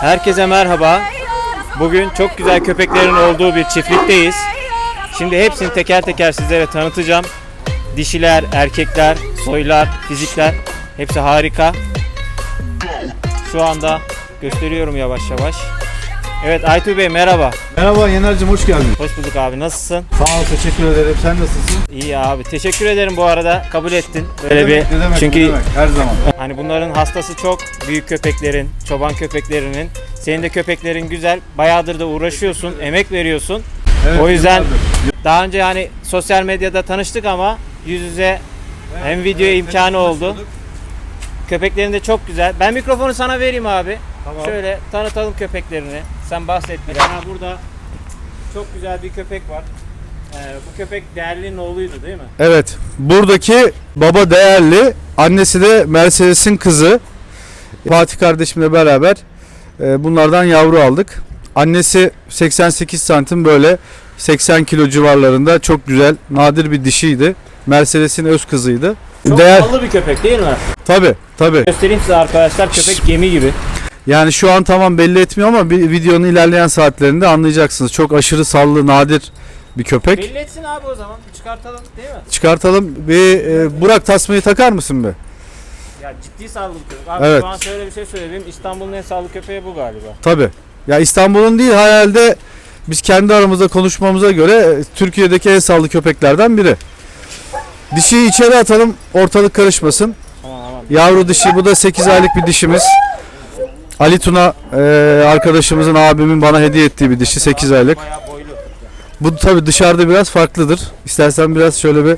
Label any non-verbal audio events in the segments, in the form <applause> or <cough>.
Herkese merhaba. Bugün çok güzel köpeklerin olduğu bir çiftlikteyiz. Şimdi hepsini teker teker sizlere tanıtacağım. Dişiler, erkekler, soylar, fizikler hepsi harika. Şu anda gösteriyorum yavaş yavaş. Evet Aytu Bey merhaba. Merhaba Yener'cim hoş geldin. Hoş bulduk abi nasılsın? Sağ ol teşekkür ederim. Sen nasılsın? İyi abi. Teşekkür ederim bu arada. Kabul ettin. Böyle bir ne demek, çünkü ne demek, her zaman. Hani bunların hastası çok büyük köpeklerin, çoban köpeklerinin. Senin de köpeklerin güzel. Bayağıdır da uğraşıyorsun, emek veriyorsun. Evet, o yüzden yıllardır. daha önce hani sosyal medyada tanıştık ama yüz yüze hem video imkanı oldu. Köpeklerin de çok güzel. Ben mikrofonu sana vereyim abi. Tamam. Şöyle tanıtalım köpeklerini. Sen bahset biraz. Ha, burada çok güzel bir köpek var. Ee, bu köpek değerlinin oğluydu değil mi? Evet. Buradaki baba değerli. Annesi de Mercedes'in kızı. Fatih kardeşimle beraber e, bunlardan yavru aldık. Annesi 88 santim böyle 80 kilo civarlarında çok güzel nadir bir dişiydi. Mercedes'in öz kızıydı. Çok Değer bir köpek değil mi? tabi tabi. Göstereyim size arkadaşlar köpek gemi gibi. Yani şu an tamam belli etmiyor ama bir videonun ilerleyen saatlerinde anlayacaksınız. Çok aşırı sallı nadir bir köpek. Belli etsin abi o zaman. Çıkartalım değil mi? Çıkartalım. Bir e, Burak tasmayı takar mısın be? Ya ciddi sağlık köpek. Abi Evet. şu an şöyle bir şey söyleyeyim. İstanbul'un en sağlıklı köpeği bu galiba. Tabi. Ya İstanbul'un değil herhalde biz kendi aramızda konuşmamıza göre e, Türkiye'deki en sallı köpeklerden biri. Dişiyi içeri atalım ortalık karışmasın. Aman aman. Yavru dişi bu da 8 aylık bir dişimiz. Ali Tuna e, arkadaşımızın abimin bana hediye ettiği bir dişi 8 aylık. Bu tabi dışarıda biraz farklıdır. İstersen biraz şöyle bir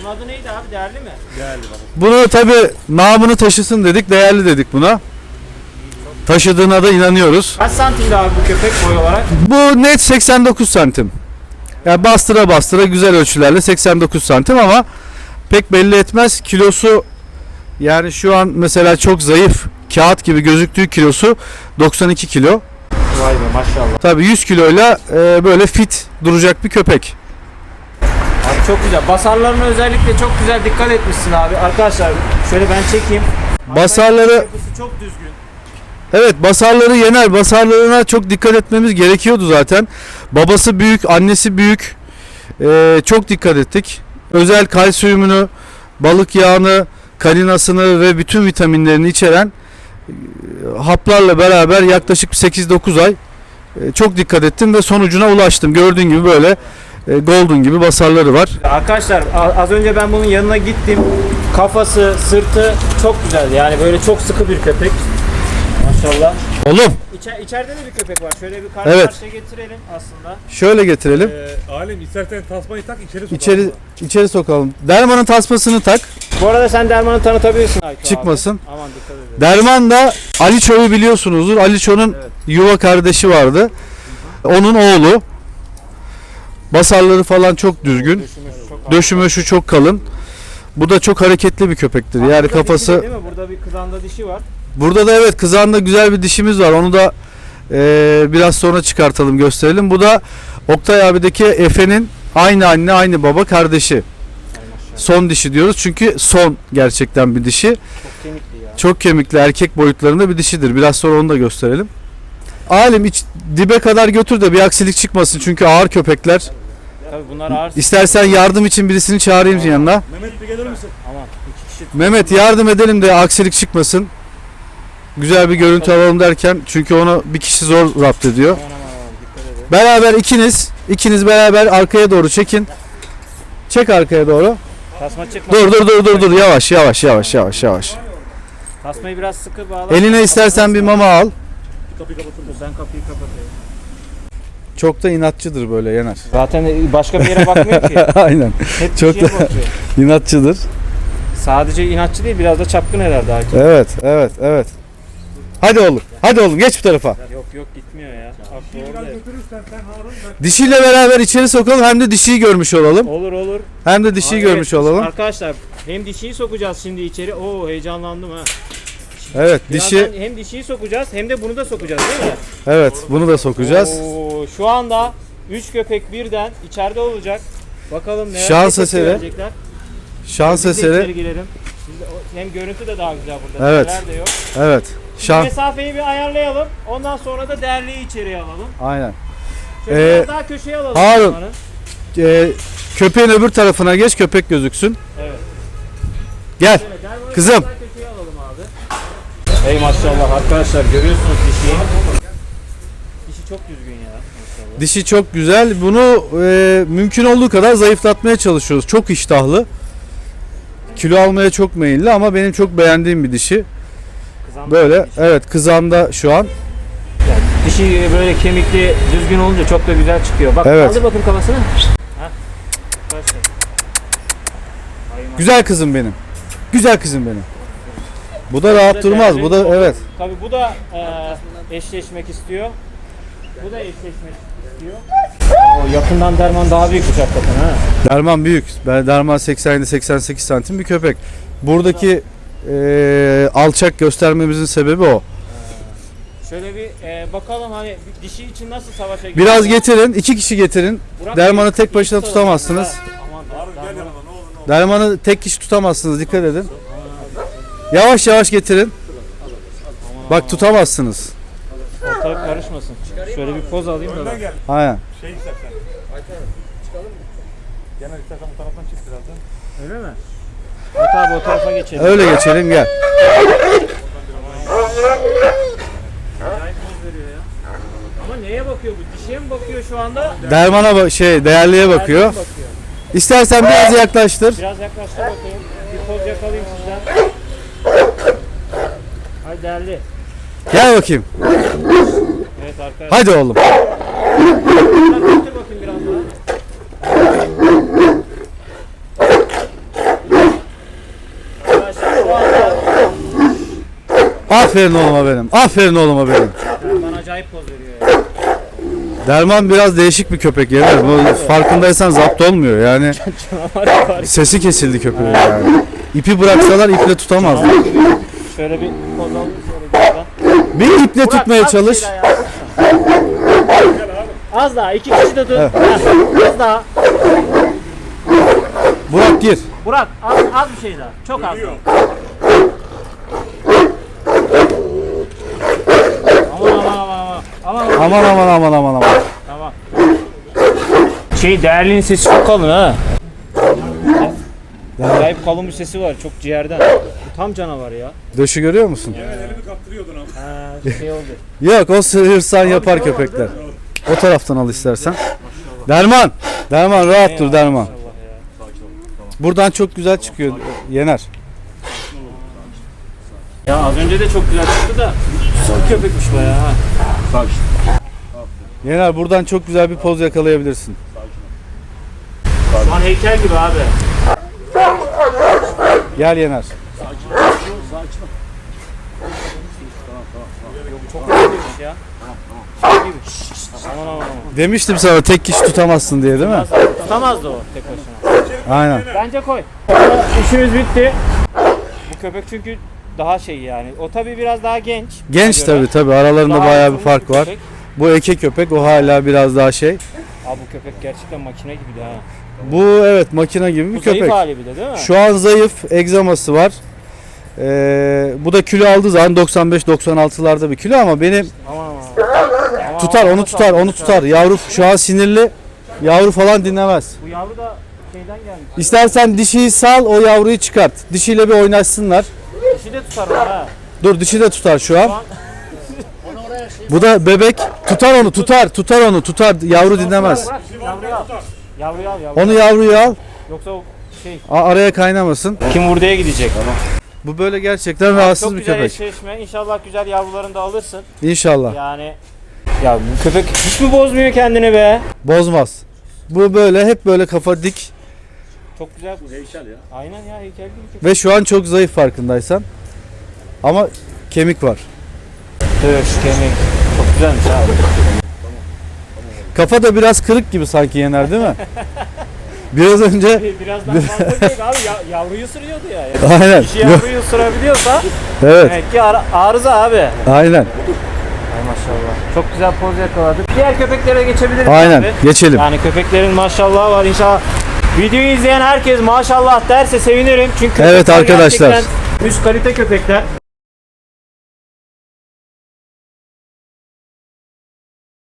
Bunun adı neydi abi? Değerli mi? Değerli baba. Bunu tabi namını taşısın dedik, değerli dedik buna. Taşıdığına da inanıyoruz. Kaç santimdi abi bu köpek boy olarak? Bu net 89 santim. Yani bastıra bastıra güzel ölçülerle 89 santim ama pek belli etmez. Kilosu yani şu an mesela çok zayıf kağıt gibi gözüktüğü kilosu 92 kilo. Vay be maşallah. Tabi 100 kiloyla e, böyle fit duracak bir köpek. Abi çok güzel. Basarlarına özellikle çok güzel dikkat etmişsin abi. Arkadaşlar şöyle ben çekeyim. Basarları çok düzgün. Evet basarları yener. Basarlarına çok dikkat etmemiz gerekiyordu zaten. Babası büyük, annesi büyük. Ee, çok dikkat ettik. Özel kalsiyumunu, balık yağını, kalinasını ve bütün vitaminlerini içeren e, haplarla beraber yaklaşık 8-9 ay e, çok dikkat ettim ve sonucuna ulaştım. Gördüğün gibi böyle e, golden gibi basarları var. Arkadaşlar az önce ben bunun yanına gittim. Kafası, sırtı çok güzel. Yani böyle çok sıkı bir köpek. Maşallah. Oğlum İçer, içeride de bir köpek var. Şöyle bir karşı Evet. karşıya getirelim aslında. şöyle getirelim. Ee, Alim istersen tasmayı tak içeri sokalım. İçeri içeri sokalım. Dermanın tasmasını tak. Bu arada sen dermanı tanıtabilirsin abi. Çıkmasın. Aman dikkat edin. Derman da Aliço'yu biliyorsunuzdur. Aliço'nun Evet. yuva kardeşi vardı. Onun oğlu. Basarları falan çok düzgün. Döşümü şu çok kalın. Bu da çok hareketli bir köpektir. Yani Burada kafası dişi Değil mi? Burada bir kızanda dişi var. Burada da evet kızağında güzel bir dişimiz var. Onu da eee, biraz sonra çıkartalım gösterelim. Bu da Oktay abideki Efe'nin aynı anne aynı baba kardeşi. Son dişi diyoruz çünkü son gerçekten bir dişi. Çok kemikli ya. Çok kemikli erkek boyutlarında bir dişidir. Biraz sonra onu da gösterelim. Alim iç dibe kadar götür de bir aksilik çıkmasın çünkü ağır köpekler. Tabii bunlar ağır. İstersen yardım için birisini çağırayım yanına. Mehmet bir gelir misin? Aman iki kişi. Mehmet yardım edelim de aksilik çıkmasın. Güzel bir görüntü alalım derken çünkü onu bir kişi zor rapt ediyor. Aman aman. Beraber ikiniz, ikiniz beraber arkaya doğru çekin. Çek arkaya doğru. Tasma çıkma. Dur dur dur dur dur yavaş yavaş yavaş yavaş yavaş. Tasmayı biraz sıkı bağla. Eline istersen bir mama al. Kapıyı kapatın. Ben kapıyı kapatayım. Çok da inatçıdır böyle Yener. <laughs> Zaten başka bir yere bakmıyor ki. <laughs> Aynen. Hep Çok şeye bakıyor. <laughs> İnatçıdır. Sadece inatçı değil biraz da çapkın herhalde Aytu. Evet, evet, evet. Hadi oğlum. Hadi oğlum geç bu tarafa. Yok gitmiyor ya. Aklı Biraz orada. götürürsen sen Harun ben Dişiyle beraber içeri sokalım hem de dişiyi görmüş olalım. Olur olur. Hem de dişiyi Aa, görmüş evet. olalım. Arkadaşlar hem dişiyi sokacağız şimdi içeri. Oo heyecanlandım ha. Evet, Birazdan dişi. hem dişiyi sokacağız hem de bunu da sokacağız değil mi? Evet, bunu da sokacağız. Oo, şu anda 3 köpek birden içeride olacak. Bakalım neler Şans tepki eseri. verecekler. Şans Biz de içeri eseri. girelim. Biz de o- hem görüntü de daha güzel burada. Evet. Neler de yok. Evet. Şah. Mesafeyi bir ayarlayalım. Ondan sonra da değerliyi içeriye alalım. Aynen. Şöyle Ee, biraz daha köşeye alalım. Harun. Ee, köpeğin öbür tarafına geç köpek gözüksün. Evet. Gel. Şöyle, gel Kızım. biraz daha köşeye alalım abi. Ey maşallah arkadaşlar görüyorsunuz dişiyi. Dişi çok düzgün ya maşallah. Dişi çok güzel. Bunu e, mümkün olduğu kadar zayıflatmaya çalışıyoruz. Çok iştahlı. Kilo almaya çok meyilli ama benim çok beğendiğim bir dişi. Kızan Böyle evet kızağımda şu an. Dişi böyle kemikli düzgün olunca çok da güzel çıkıyor. Bak Evet. kaldır bakayım kafasını. Güzel kızım benim. Güzel kızım benim. Bu da rahat durmaz. Bu da evet. Tabii bu da e, eşleşmek istiyor. Bu da eşleşmek istiyor. O yakından derman daha büyükmüş hakikaten ha. Derman büyük. Ben Derman 87-88 santim bir köpek. Buradaki e, alçak göstermemizin sebebi o. Şöyle bir e, bakalım hani bir dişi için nasıl savaşa gidiyor. Biraz getirin. iki kişi getirin. Burak Derman'ı Bey, tek başına tutamazsınız. tutalım. Aman Derman- Derman'ı tek kişi tutamazsınız. Dikkat edin. Yavaş yavaş getirin. Bak tutamazsınız. Ortalık karışmasın. Şöyle bir poz alayım da. ben. Önden gel. Aynen. Şey istersen. Genel istersen bu taraftan çık birazdan. Öyle mi? Evet abi o tarafa geçelim. Öyle geçelim gel. Acayip poz veriyor ya. Ama neye bakıyor bu? Dişiye mi bakıyor şu anda? Derman'a bak şey değerliye bakıyor. Erkeğe mi bakıyor? İstersen biraz yaklaştır. Biraz yaklaştır bakayım. Bir poz yakalayayım sizden. Hay değerli. Gel bakayım. Evet arkadaşlar. Hadi oğlum. Götür bakayım biraz daha. Arkadaşlar şu anda Aferin oğluma benim. Aferin oğluma benim. Derman acayip poz veriyor ya. Derman biraz değişik bir köpek yener. Bu farkındaysan zapt olmuyor yani. <laughs> Canavar var. Sesi kesildi köpeğin yani. İpi bıraksalar iple tutamaz. Şöyle bir poz alayım şöyle birazdan. Bir iple Burak, tutmaya az bir çalış. şey daha. Az daha iki kişi de tut. Evet. Heh, Az daha. Burak gir. Burak az, az bir şey daha. Çok az. daha. Aman aman aman aman. Aman aman. Aman aman. Tamam. Şey değerlinin sesi çok kalın ha. Acayip kalın bir sesi var çok ciğerden. Bu tam canavar ya. Döşü görüyor musun? Evet elimi kaptırıyordun ama. Ha, şey oldu. Yok o sığırsan yapar köpekler. O taraftan al istersen. Derman. Derman rahat dur Derman. Buradan çok güzel çıkıyor. Yener. Ya az önce de çok güzel çıktı da son köpekmiş bayağı ha. Yener buradan çok güzel bir poz yakalayabilirsin. Şu an heykel gibi abi. Gel Yener. Çok güzelmiş ya. Gibi. Aman aman aman. Demiştim sana tek kişi tutamazsın diye değil mi? Tutamazdı o tek başına. Aynen. Bence koy. İşimiz bitti. Bu köpek çünkü daha şey yani. O tabii biraz daha genç. Genç Buna göre. tabi tabi aralarında Daha bayağı bir fark var. köpek. Bu eke köpek o hala biraz daha şey. Abi bu köpek gerçekten makine gibi ha. Bu evet makine gibi bir Bu zayıf köpek. hali bir de değil mi? Şu an zayıf, egzaması var. Ee, bu da kilo aldığı zaman 95-96'larda bir kilo ama benim Aman aman. Aman tutar, onu tutar, onu tutar. Yavru şu an sinirli. Yavru falan dinlemez. Bu yavru da şeyden gelmiş. İstersen dişiyi sal, o yavruyu çıkart. Dişiyle bir oynaşsınlar. Dişi de tutar onu ha. Dur dişi de tutar şu an. Bu da bebek. Tutar onu, tutar, tutar onu, tutar. Yavru dinlemez. Yavruyu al. Yavruyu al yavruyu. Onu yavruyu al, Yoksa o şey. a- araya kaynamasın. Kim vurduya gidecek ama. Bu böyle gerçekten rahatsız Çok bir güzel köpek. eşleşme. İnşallah güzel yavrularını da alırsın. İnşallah. Yani ya bu köpek hiç mi bozmuyor kendini be? Bozmaz. Bu böyle hep böyle kafa dik Çok güzel. Bu heykel ya. Aynen ya heykel gibi ve şu an çok zayıf farkındaysan. Ama kemik var. Döş, kemik. Çok güzelmiş abi. Kafa da biraz kırık gibi sanki Yener değil mi? <laughs> Biraz önce Biraz daha fazla değil abi. Ya, yavruyu ısırıyordu ya. Yani. aynen. Kişi yavruyu ısırabiliyorsa Evet, demek ki ar- arıza abi. aynen. Ay maşallah. Çok güzel poz yakaladık. Diğer köpeklere geçebiliriz Aynen. abi. Geçelim. Yani köpeklerin maşallahı var inşallah. Videoyu izleyen herkes maşallah derse sevinirim. Çünkü Evet arkadaşlar. Üst kalite köpekler.